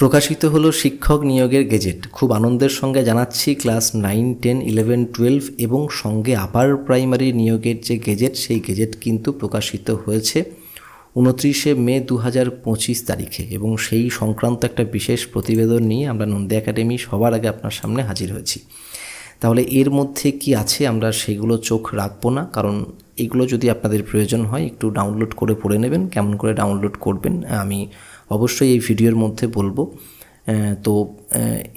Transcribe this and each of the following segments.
প্রকাশিত হলো শিক্ষক নিয়োগের গেজেট। খুব আনন্দের সঙ্গে জানাচ্ছি, class nine, ten, eleven, twelve এবং সঙ্গে আপার প্রাইমারি নিয়োগের যে গেজেট, সেই গেজেট কিন্তু প্রকাশিত হয়েছে উনত্রিশে মে দু হাজার পঁচিশ তারিখে এবং সেই সংক্রান্ত একটা বিশেষ প্রতিবেদন নিয়ে আমরা নন্দী একাডেমি সবার আগে আপনার সামনে হাজির হয়েছি। তাহলে এর মধ্যে কি আছে আমরা সেগুলো চোখ রাখব না, কারণ এগুলো যদি আপনাদের প্রয়োজন হয় একটু ডাউনলোড করে পড়ে নেবেন, কেমন করে ডাউনলোড করবেন আমি অবশ্যই এই ভিডিওর মধ্যে বলব। তো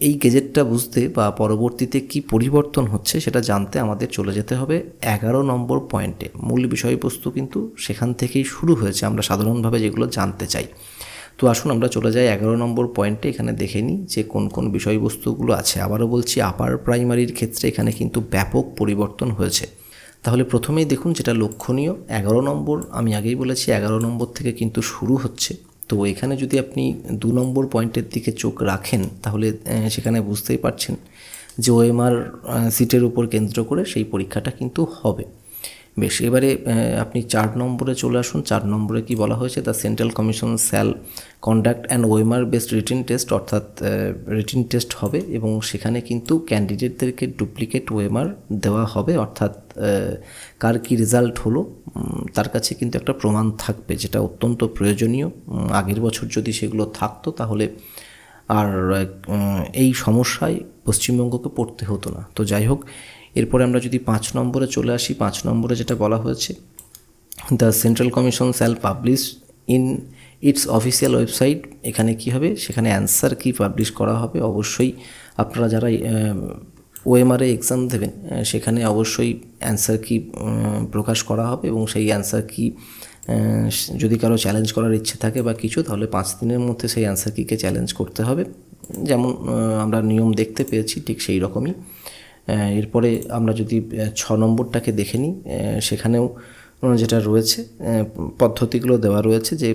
এই গেজেটটা বুঝতে বা পরবর্তীতে কি পরিবর্তন হচ্ছে সেটা জানতে আমাদের চলে যেতে হবে এগারো নম্বর পয়েন্টে। মূল বিষয়বস্তু কিন্তু সেখান থেকেই শুরু হয়েছে, আমরা সাধারণভাবে যেগুলো জানতে চাই। তো আসুন আমরা চলে যাই এগারো নম্বর পয়েন্টে, এখানে দেখে নিই যে কোন কোন বিষয়বস্তুগুলো আছে। আবারও বলছি আপার প্রাইমারির ক্ষেত্রে এখানে কিন্তু ব্যাপক পরিবর্তন হয়েছে। তাহলে প্রথমেই দেখুন যেটা লক্ষণীয়, এগারো নম্বর, আমি আগেই বলেছি এগারো নম্বর থেকে কিন্তু শুরু হচ্ছে। তো এখানে যদি আপনি দু নম্বর পয়েন্টের দিকে চোখ রাখেন, তাহলে সেখানে বুঝতেই পারছেন যে ওএমআর সিটের উপর কেন্দ্র করে সেই পরীক্ষাটা কিন্তু হবে। বেশ, এবারে আপনি চার নম্বরে চলে আসুন। চার নম্বরে কি বলা হয়েছে? The central commission shall conduct and OMR based written test অর্থাৎ রিটিন টেস্ট হবে এবং সেখানে কিন্তু ক্যান্ডিডেটদেরকে ডুপ্লিকেট ওয়েমার দেওয়া হবে, অর্থাৎ কার কী রেজাল্ট হলো তার কাছে কিন্তু একটা প্রমাণ থাকবে যেটা অত্যন্ত প্রয়োজনীয়। আগের বছর যদি সেগুলো থাকতো তাহলে আর এই সমস্যায় পশ্চিমবঙ্গকে পড়তে হতো না। তো যাই হোক এরপরে আমরা যদি পাঁচ নম্বরে চলে আসি, পাঁচ নম্বরে যেটা বলা হয়েছে the central commission shall publish in its official website এখানে কি হবে? সেখানে অ্যান্সার কি পাবলিশ করা হবে? অবশ্যই আপনারা যারা ওএমআরএ এক্সাম দেবেন সেখানে অবশ্যই অ্যান্সার কি প্রকাশ করা হবে এবং সেই অ্যান্সার কি যদি কারও চ্যালেঞ্জ করার ইচ্ছে থাকে বা কিছু, তাহলে পাঁচ দিনের মধ্যে সেই অ্যান্সার কিকে চ্যালেঞ্জ করতে হবে? যেমন আমরা নিয়ম দেখতে পেয়েছি, ঠিক সেই রকমই। এরপরে আমরা যদি ছ নম্বরটাকে দেখে নিই সেখানেও যেটা রয়েছে পদ্ধতিগুলো দেওয়া রয়েছে যে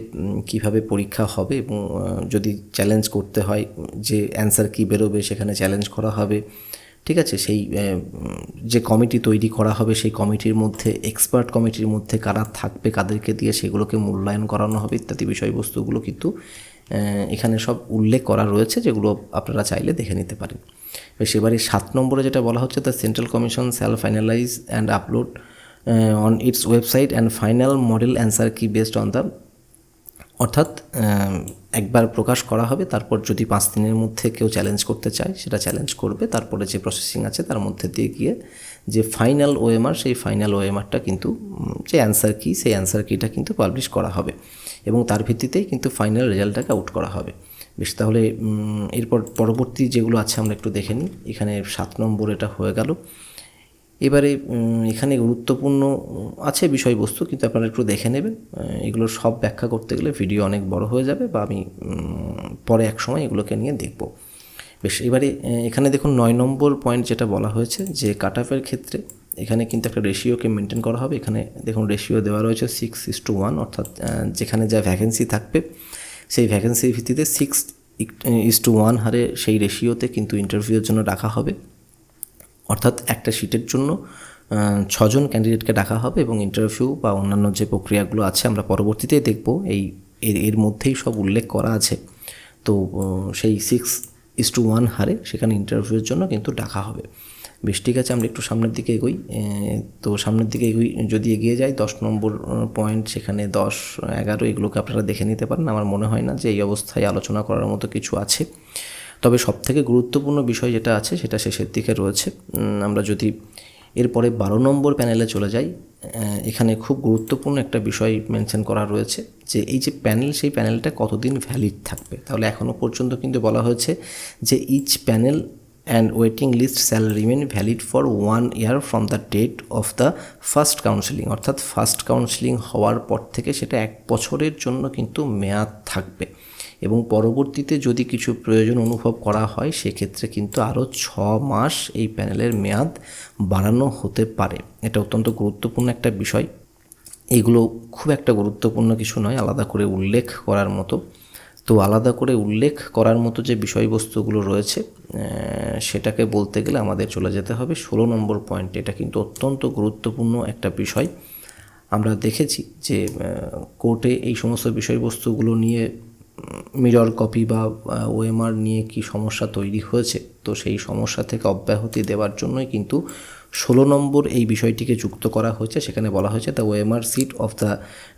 কীভাবে পরীক্ষা হবে এবং যদি চ্যালেঞ্জ করতে হয়, যে অ্যান্সার কি বেরোবে, সেখানে চ্যালেঞ্জ করা হবে, ঠিক আছে? সেই যে কমিটি তৈরি করা হবে, সেই কমিটির মধ্যে এক্সপার্ট কমিটির মধ্যে কারা থাকবে, কাদেরকে দিয়ে সেগুলোকে মূল্যায়ন করানো হবে, ইত্যাদি বিষয়বস্তুগুলো কিন্তু এখানে সব উল্লেখ করা রয়েছে, যেগুলো আপনারা চাইলে দেখে নিতে পারেন। এবারে সাত নম্বরে যেটা বলা হচ্ছে the central commission shall finalise and upload on its website and final model answer কি বেসড অন দ্য অর্থাৎ একবার প্রকাশ করা হবে, তারপর যদি পাঁচ দিনের মধ্যে কেউ চ্যালেঞ্জ করতে চায়, সেটা চ্যালেঞ্জ করবে, তারপরে যে প্রসেসিং আছে তার মধ্যে দিয়ে গিয়ে যে ফাইনাল ওএমআর সেই ফাইনাল ওএমআরটা কিন্তু যে অ্যান্সার কি সেই অ্যান্সার কিটা কিন্তু পাবলিশ করা হবে এবং তার ভিত্তিতেই কিন্তু ফাইনাল রেজাল্টটাকে আউট করা হবে। বেশ, তাহলে এরপর পরবর্তী যেগুলো আছে আমরা একটু দেখে নিই। এখানে সাত নম্বর এটা হয়ে গেল। এবারে এখানে গুরুত্বপূর্ণ আছে বিষয়বস্তু, কিন্তু আপনারা একটু দেখে নেবেন। এগুলো সব ব্যাখ্যা করতে গেলে ভিডিও অনেক বড় হয়ে যাবে বা আমি পরে এক সময় এগুলোকে নিয়ে দেখব। বেশ, এবারে এখানে দেখুন নয় নম্বর পয়েন্ট যেটা বলা হয়েছে, যে কাট অফের ক্ষেত্রে এখানে কিন্তু একটা রেশিওকে মেনটেন করা হবে। এখানে দেখুন রেশিও দেওয়া রয়েছে সিক্স ইস টু ওয়ান অর্থাৎ যেখানে যা ভ্যাকেন্সি থাকবে সেই ভ্যাকেন্সির ভিত্তিতে সিক্স ইস টু ওয়ান হারে সেই রেশিওতে কিন্তু ইন্টারভিউয়ের জন্য ডাকা হবে। অর্থাৎ একটা সিটের জন্য ছজন ক্যান্ডিডেটকে ডাকা হবে এবং ইন্টারভিউ বা অন্যান্য যে প্রক্রিয়াগুলো আছে আমরা পরবর্তীতে দেখব। এই, এর মধ্যেই সব উল্লেখ করা আছে। তো সেই সিক্স ইস টু ওয়ান হারে সেখানে ইন্টারভিউয়ের জন্য কিন্তু ডাকা হবে। বেশ ঠিক আছে আমরা একটু সামনের দিকে এগোই। তো সামনের দিকে এগোই, যদি এগিয়ে যাই, দশ নম্বর পয়েন্ট সেখানে দশ, এগারো, এগুলোকে আপনারা দেখে নিতে পারেন। আমার মনে হয় না যে এই অবস্থায় আলোচনা করার মতো কিছু আছে। তবে সবথেকে গুরুত্বপূর্ণ বিষয় যেটা আছে, সেটা শেষের দিকে রয়েছে। আমরা যদি এরপরে বারো নম্বর প্যানেলে চলে যাই এখানে খুব গুরুত্বপূর্ণ একটা বিষয় মেনশন করা রয়েছে যে, এই যে প্যানেল সেই প্যানেলটা কতদিন ভ্যালিড থাকবে? তাহলে এখনও পর্যন্ত কিন্তু বলা হয়েছে যে each panel and waiting list shall remain valid for one year from the date of the first counselling অর্থাৎ ফার্স্ট কাউন্সিলিং হওয়ার পর থেকে সেটা এক বছরের জন্য কিন্তু মেয়াদ থাকবে। এবং পরবর্তীতে যদি কিছু প্রয়োজন অনুভব করা হয়, সেক্ষেত্রে কিন্তু আরও ছ মাস এই প্যানেলের মেয়াদ বাড়ানো হতে পারে। এটা অত্যন্ত গুরুত্বপূর্ণ একটা বিষয়। এইগুলো খুব একটা গুরুত্বপূর্ণ কিছু নয়, আলাদা করে উল্লেখ করার মতো। তো আলাদা করে উল্লেখ করার মতো যে বিষয়বস্তুগুলো রয়েছে সেটাকে বলতে গেলে আমাদের চলে যেতে হবে। ষোলো নম্বর পয়েন্ট এটা কিন্তু অত্যন্ত গুরুত্বপূর্ণ একটা বিষয়। আমরা দেখেছি যে কোর্টে এই সমস্ত বিষয়বস্তুগুলো নিয়ে মিরর কপি বা ওএমআর নিয়ে কি সমস্যা তৈরি হয়েছে? তো সেই সমস্যা থেকে অব্যাহতি দেওয়ার জন্যই কিন্তু ষোলো নম্বর এই বিষয়টিকে যুক্ত করা হয়েছে। সেখানে বলা হয়েছে the OMR sheet of the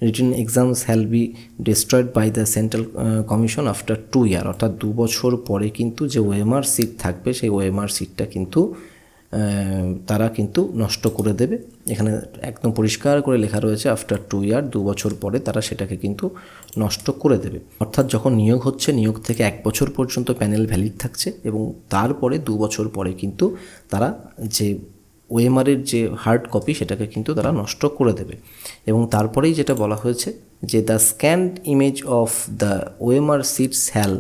written exams shall be destroyed by the central commission after two year অর্থাৎ দু বছর পরে কিন্তু যে ওএমআর সিট থাকবে, সেই ওএমআর সিটটা কিন্তু তারা কিন্তু নষ্ট করে দেবে। এখানে একদম পরিষ্কার করে লেখা রয়েছে আফটার টু ইয়ার দু বছর পরে তারা সেটাকে কিন্তু নষ্ট করে দেবে। অর্থাৎ যখন নিয়োগ হচ্ছে, নিয়োগ থেকে এক বছর পর্যন্ত প্যানেল ভ্যালিড থাকছে এবং তারপরে দু বছর পরে কিন্তু তারা যে ওএমআরের যে হার্ড কপি সেটাকে কিন্তু তারা নষ্ট করে দেবে। এবং তারপরেই যেটা বলা হয়েছে যে the scanned image of the OMR sheets shall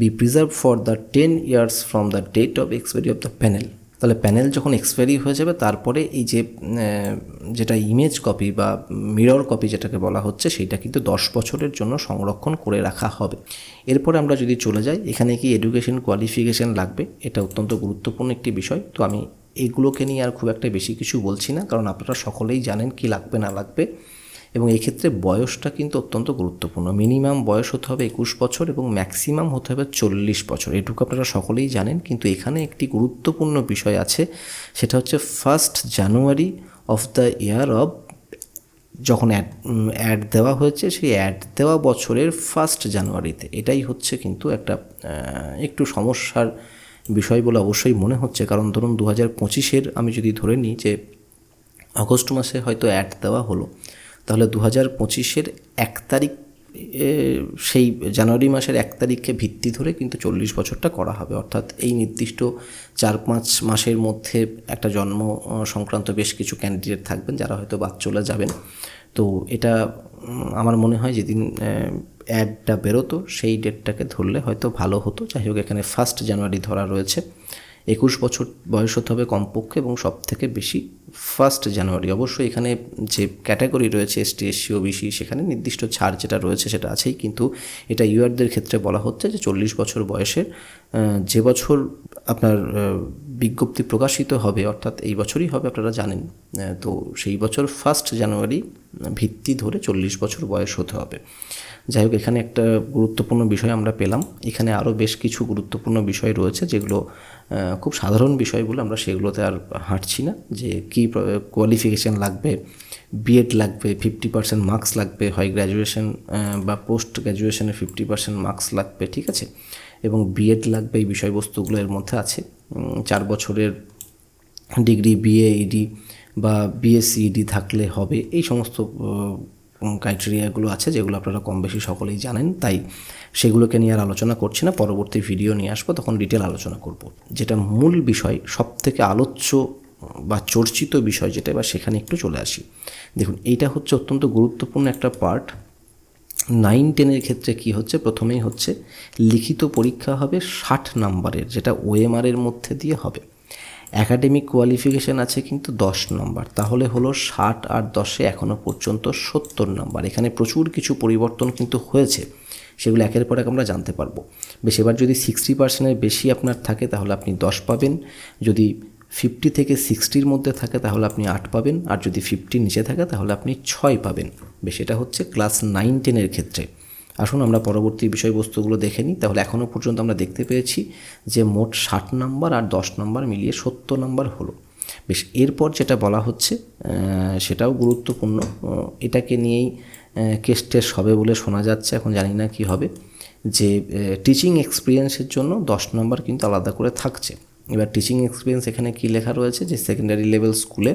be preserve for the ten years from the date of expiry of the panel তাহলে প্যানেল যখন এক্সপায়ারি হয়ে যাবে, তারপরে এই যে যেটা ইমেজ কপি বা মিরর কপি যেটাকে বলা হচ্ছে, সেইটা কিন্তু দশ বছরের জন্য সংরক্ষণ করে রাখা হবে। এরপরে আমরা যদি চলে যাই, এখানে কি এডুকেশন কোয়ালিফিকেশান লাগবে? এটা অত্যন্ত গুরুত্বপূর্ণ একটি বিষয়। তো আমি এগুলোকে নিয়ে আর খুব একটা বেশি কিছু বলছি না, কারণ আপনারা সকলেই জানেন কি লাগবে, না লাগবে। এবং এক্ষেত্রে বয়সটা কিন্তু অত্যন্ত গুরুত্বপূর্ণ। মিনিমাম বয়স হতে হবে একুশ বছর এবং ম্যাক্সিমাম হতে হবে চল্লিশ বছর। এটুকু আপনারা সকলেই জানেন, কিন্তু এখানে একটি গুরুত্বপূর্ণ বিষয় আছে, সেটা হচ্ছে first January of the year of যখন অ্যাড অ্যাড দেওয়া হয়েছে, সেই অ্যাড দেওয়া বছরের ফার্স্ট জানুয়ারিতে এটাই হচ্ছে কিন্তু একটা একটু সমস্যার বিষয় বলে অবশ্যই মনে হচ্ছে। কারণ ধরুন দু হাজার পঁচিশের আমি যদি ধরে নিই যে আগস্ট মাসে হয়তো অ্যাড দেওয়া হলো, তাহলে দু হাজার পঁচিশের এক তারিখ সেই জানুয়ারি মাসের এক তারিখকে ভিত্তি ধরে কিন্তু চল্লিশ বছরটা করা হবে। অর্থাৎ এই নির্দিষ্ট চার পাঁচ মাসের মধ্যে একটা জন্ম সংক্রান্ত বেশ কিছু ক্যান্ডিডেট থাকবেন যারা হয়তো বাদ চলে যাবেন। তো এটা আমার মনে হয় যেদিন অ্যাডটা বেরোতো, সেই ডেটটাকে ধরলে হয়তো ভালো হতো। যাই হোক, এখানে ফার্স্ট জানুয়ারি ধরা রয়েছে। একুশ বছর বয়স হতে হবে কমপক্ষে এবং সব থেকে বেশি ফার্স্ট জানুয়ারি অবশ্যই এখানে যে ক্যাটাগরি রয়েছে এসটি এসসি ওবিসি সেখানে নির্দিষ্ট ছাড় যেটা রয়েছে সেটা আছেই। কিন্তু এটা ইউআরদের ক্ষেত্রে বলা হচ্ছে যে চল্লিশ বছর বয়সের যে বছর আপনার বিজ্ঞপ্তি প্রকাশিত হবে, অর্থাৎ এই বছরই হবে, আপনারা জানেন। তো সেই বছর ফার্স্ট জানুয়ারি ভিত্তি ধরে চল্লিশ বছর বয়স হতে হবে। যাই হোক, এখানে একটা গুরুত্বপূর্ণ বিষয় আমরা পেলাম। এখানে আরও বেশ কিছু গুরুত্বপূর্ণ বিষয় রয়েছে, যেগুলো খুব সাধারণ বিষয় বলে আমরা সেগুলোতে আর হাঁটছি না। যে কী কোয়ালিফিকেশান লাগবে বিএড লাগবে ফিফটি পার্সেন্ট মার্কস লাগবে হয় গ্র্যাজুয়েশন বা পোস্ট গ্র্যাজুয়েশনে ফিফটি পার্সেন্ট মার্কস লাগবে, ঠিক আছে? এবং বিএড লাগবে এই বিষয়বস্তুগুলো এর মধ্যে আছে। চার বছরের ডিগ্রি বিএ ইডি বা বিএসসিইডি থাকলে হবে। এই সমস্ত ক্রাইটেরিয়াগুলো আছে যেগুলো আপনারা কম বেশি সকলেই জানেন, তাই সেগুলোকে নিয়ে আর আলোচনা করছি না। পরবর্তী ভিডিও নিয়ে আসব, তখন ডিটেল আলোচনা করব। যেটা মূল বিষয় সব থেকে আলোচ্য বা চর্চিত বিষয় যেটা বা সেখানে একটু চলে আসি। দেখুন, এইটা হচ্ছে অত্যন্ত গুরুত্বপূর্ণ একটা পার্ট নাইন টেনের ক্ষেত্রে কি হচ্ছে? প্রথমেই হচ্ছে লিখিত পরীক্ষা হবে ষাট নাম্বারের, যেটা ওএমআরের মধ্যে দিয়ে হবে। অ্যাকাডেমিক কোয়ালিফিকেশান আছে কিন্তু দশ নম্বর, তাহলে হলো ষাট আর দশে এখনও পর্যন্ত সত্তর নম্বর। এখানে প্রচুর কিছু পরিবর্তন কিন্তু হয়েছে, সেগুলো একের পর এক আমরা জানতে পারব। বেশ, এবার যদি সিক্সটি পার্সেন্টের বেশি আপনার থাকে, তাহলে আপনি দশ পাবেন। যদি ফিফটি থেকে সিক্সটির মধ্যে থাকে, তাহলে আপনি আট পাবেন। আর যদি ফিফটির নিচে থাকে, তাহলে আপনি ছয় পাবেন। বেশ, এটা হচ্ছে ক্লাস নাইন টেনের ক্ষেত্রে। আসুন, আমরা পরবর্তী বিষয়বস্তুগুলো দেখে নিই। তাহলে এখনও পর্যন্ত আমরা দেখতে পেয়েছি যে মোট ষাট নাম্বার আর দশ নাম্বার মিলিয়ে সত্তর নাম্বার হলো। বেশ, এরপর যেটা বলা হচ্ছে সেটাও গুরুত্বপূর্ণ। এটাকে নিয়েই কেস টেস্ট হবে বলে শোনা যাচ্ছে, এখন জানি না কি হবে। যে টিচিং এক্সপিরিয়েন্সের জন্য দশ নম্বর কিন্তু আলাদা করে থাকছে। এবার টিচিং এক্সপিরিয়েন্স এখানে কী লেখা রয়েছে? যে সেকেন্ডারি লেভেল স্কুলে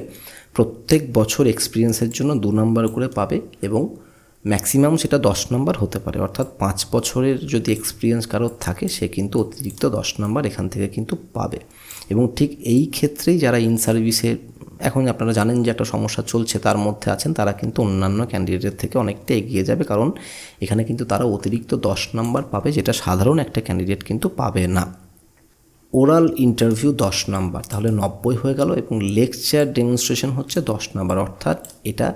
প্রত্যেক বছর এক্সপিরিয়েন্সের জন্য দু নম্বর করে পাবে এবং ম্যাক্সিমাম সেটা দশ নম্বর হতে পারে। অর্থাৎ পাঁচ বছরের যদি এক্সপিরিয়েন্স কারোর থাকে, সে কিন্তু অতিরিক্ত দশ নম্বর এখান থেকে কিন্তু পাবে। এবং ঠিক এই ক্ষেত্রেই যারা ইন সার্ভিসে এখন আপনারা জানেন যে একটা সমস্যা চলছে, তার মধ্যে আছেন, তারা কিন্তু অন্যান্য ক্যান্ডিডেটের থেকে অনেকটা এগিয়ে যাবে। কারণ এখানে কিন্তু তারা অতিরিক্ত দশ নম্বর পাবে, যেটা সাধারণ একটা ক্যান্ডিডেট কিন্তু পাবে না। ওরাল ইন্টারভিউ দশ নাম্বার, তাহলে নব্বই হয়ে গেল এবং লেকচার ডেমনস্ট্রেশন হচ্ছে দশ নাম্বার। অর্থাৎ এটা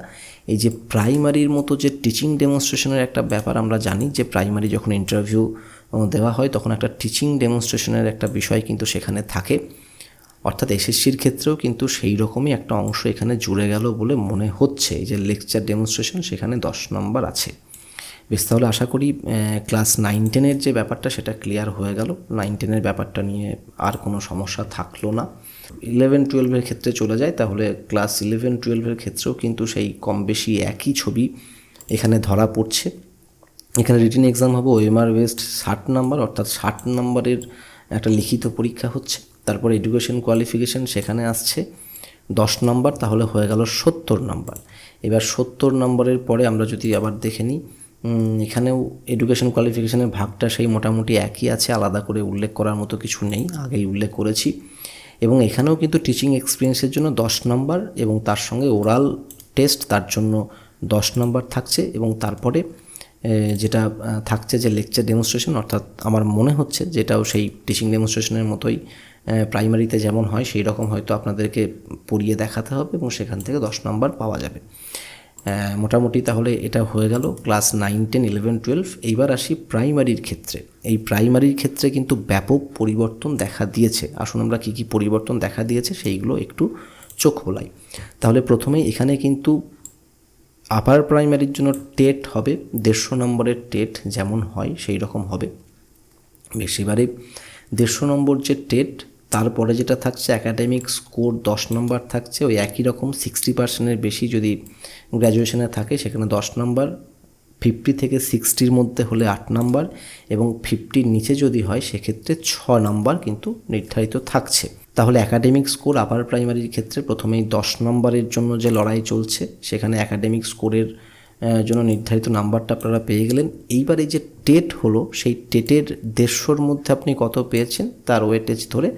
এই যে প্রাইমারির মতো যে টিচিং ডেমনস্ট্রেশনের একটা ব্যাপার আমরা জানি যে প্রাইমারি যখন ইন্টারভিউ দেওয়া হয় তখন একটা টিচিং ডেমনস্ট্রেশনের একটা বিষয় কিন্তু সেখানে থাকে। অর্থাৎ এসএসসির ক্ষেত্রেও কিন্তু সেই রকমই একটা অংশ এখানে জুড়ে গেল বলে মনে হচ্ছে। এই যে লেকচার ডেমনস্ট্রেশন সেখানে দশ নম্বর আছে। বেশ, তাহলে আশা করি ক্লাস নাইন টেনের যে ব্যাপারটা, সেটা ক্লিয়ার হয়ে গেল। নাইন টেনের ব্যাপারটা নিয়ে আর কোনো সমস্যা থাকল না। ইলেভেন টুয়েলভের ক্ষেত্রে চলে যায়, তাহলে ক্লাস ইলেভেন টুয়েলভের ক্ষেত্রেও কিন্তু সেই কম বেশি একই ছবি এখানে ধরা পড়ছে। এখানে রিটেন এক্সাম হবে ওএমআর ওয়েস্ট ষাট নাম্বার অর্থাৎ ষাট নাম্বারের একটা লিখিত পরীক্ষা হচ্ছে। তারপর এডুকেশন কোয়ালিফিকেশান সেখানে আসছে। দশ নাম্বার তাহলে হয়ে গেল সত্তর নাম্বার এবার সত্তর নম্বরের পরে আমরা যদি আবার দেখে নিই এখানেও এডুকেশন কোয়ালিফিকেশনের ভাগটা সেই মোটামুটি একই আছে, আলাদা করে উল্লেখ করার মতো কিছু নেই, আগেই উল্লেখ করেছি। এবং এখানেও কিন্তু টিচিং এক্সপিরিয়েন্সের জন্য দশ নম্বর এবং তার সঙ্গে ওরাল টেস্ট তার জন্য দশ নম্বর থাকছে এবং তারপরে যেটা থাকছে যে লেকচার ডেমনস্ট্রেশন অর্থাৎ আমার মনে হচ্ছে যেটাও সেই টিচিং ডেমনস্ট্রেশনের মতোই প্রাইমারিতে যেমন হয় সেই রকম হয়তো আপনাদেরকে পড়িয়ে দেখাতে হবে এবং সেখান থেকে দশ নম্বর পাওয়া যাবে। মোটামুটি তাহলে এটা হয়ে গেল class nine, ten, eleven, twelve. এইবার আসি প্রাইমারির ক্ষেত্রে। এই প্রাইমারির ক্ষেত্রে কিন্তু ব্যাপক পরিবর্তন দেখা দিয়েছে। আসুন আমরা কী কী পরিবর্তন দেখা দিয়েছে সেইগুলো একটু চোখ বোলাই। তাহলে প্রথমেই এখানে কিন্তু আপার প্রাইমারির জন্য টেট হবে, দেড়শো নম্বরের টেট যেমন হয় সেই রকম হবে। বেশ এবারে দেড়শো নম্বর যে টেট তারপরে যেটা থাকছে একাডেমিক স্কোর দশ নম্বর থাকছে, ওই একই রকম সিক্সটি পার্সেন্টের বেশি যদি গ্র্যাজুয়েশনে থাকে, সেখানে দশ নম্বর ফিফটি থেকে সিক্সটির মধ্যে হলে আট নাম্বার এবং ফিফটির নিচে যদি হয়, সেক্ষেত্রে ছ নাম্বার কিন্তু নির্ধারিত থাকছে। তাহলে একাডেমিক স্কোর আপার প্রাইমারির ক্ষেত্রে প্রথমেই দশ নম্বরের জন্য যে লড়াই চলছে, সেখানে একাডেমিক স্কোরের জন্য নির্ধারিত নাম্বারটা আপনারা পেয়ে গেলেন। এইবার এই যে টেট হলো, সেই টেটের দেড়শোর মধ্যে আপনি কত পেয়েছেন, তার ওয়েটেজ ধরে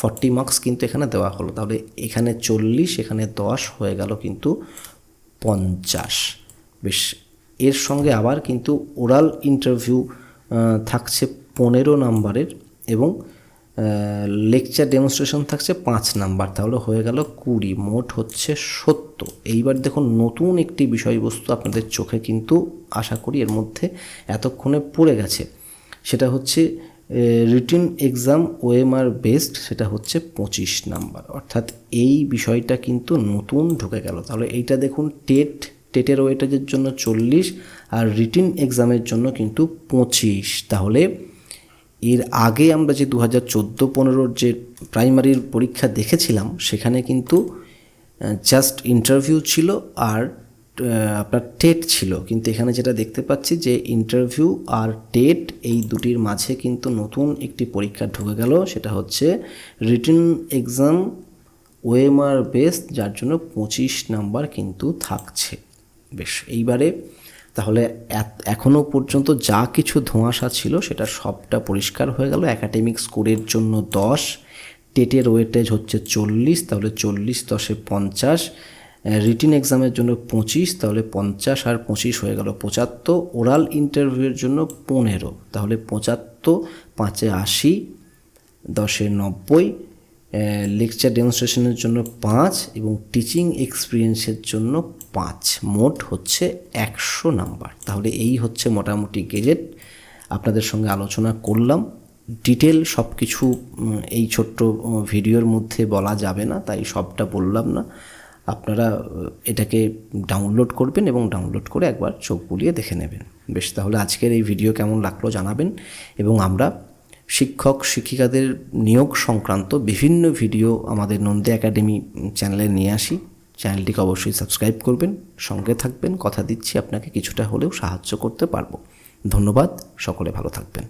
ফর্টি মার্কস কিন্তু এখানে দেওয়া হলো। তাহলে এখানে চল্লিশ, এখানে দশ হয়ে গেল কিন্তু পঞ্চাশ। বেশ, এর সঙ্গে আবার কিন্তু ওরাল ইন্টারভিউ থাকছে পনেরো নাম্বারের এবং লেকচার ডেমনস্ট্রেশন থাকছে পাঁচ নাম্বার, তাহলে হয়ে গেল কুড়ি, মোট হচ্ছে সত্তর। এইবার দেখুন, নতুন একটি বিষয়বস্তু আপনাদের চোখে কিন্তু আশা করি এর মধ্যে এতক্ষণে পড়ে গেছে। সেটা হচ্ছে রিটিন এক্সাম ওএমআর বেসড সেটা হচ্ছে পঁচিশ নাম্বার। অর্থাৎ এই বিষয়টা কিন্তু নতুন ঢুকে গেল। তাহলে এইটা দেখুন, টেট, টেটের ওয়েটেজের জন্য চল্লিশ আর রিটিন এক্সামের জন্য কিন্তু পঁচিশ। তাহলে এর আগে আমরা যে দু হাজার চোদ্দ পনেরোর যে প্রাইমারির পরীক্ষা দেখেছিলাম, সেখানে কিন্তু জাস্ট ইন্টারভিউ ছিল আর আপনার টেট ছিল। কিন্তু এখানে যেটা দেখতে পাচ্ছি যে ইন্টারভিউ আর টেট এই দুটির মাঝে কিন্তু নতুন একটি পরীক্ষা ঢুকে গেল। সেটা হচ্ছে রিটেন এক্সাম ওএমআর বেস যার জন্য পঁচিশ নাম্বার কিন্তু থাকছে। বেশ, এইবারে তাহলে এখনও পর্যন্ত যা কিছু ধোঁয়াশা ছিল সেটা সবটা পরিষ্কার হয়ে গেল। একাডেমিক স্কোরের জন্য দশ টেটের ওয়েটেজ হচ্ছে চল্লিশ, তাহলে চল্লিশ দশে পঞ্চাশ রিটিন এক্সামের জন্য পঁচিশ, তাহলে পঞ্চাশ আর পঁচিশ হয়ে গেল পঁচাত্তর ওরাল ইন্টারভিউয়ের জন্য পনেরো, তাহলে পঁচাত্তর, পাঁচে আশি, দশে নব্বই লেকচার ডেমনস্ট্রেশনের জন্য পাঁচ এবং টিচিং এক্সপিরিয়েন্সের জন্য পাঁচ। মোট হচ্ছে একশো নাম্বার। তাহলে এই হচ্ছে মোটামুটি গেজেট আপনাদের সঙ্গে আলোচনা করলাম। ডিটেল সব কিছু এই ছোট্ট ভিডিওর মধ্যে বলা যাবে না, তাই সবটা বললাম না। আপনারা এটাকে ডাউনলোড করবেন এবং ডাউনলোড করে একবার চোখ বুলিয়ে দেখে নেবেন। বেশ, তাহলে আজকের এই ভিডিও কেমন লাগল জানাবেন। এবং আমরা শিক্ষক, শিক্ষিকাদের নিয়োগ সংক্রান্ত বিভিন্ন ভিডিও আমাদের নন্দী একাডেমি চ্যানেলে নিয়ে আসি। চ্যানেলটিকে অবশ্যই সাবস্ক্রাইব করবেন, সঙ্গে থাকবেন। কথা দিচ্ছি আপনাকে কিছুটা হলেও সাহায্য করতে পারব। ধন্যবাদ, সকলে ভালো থাকবেন।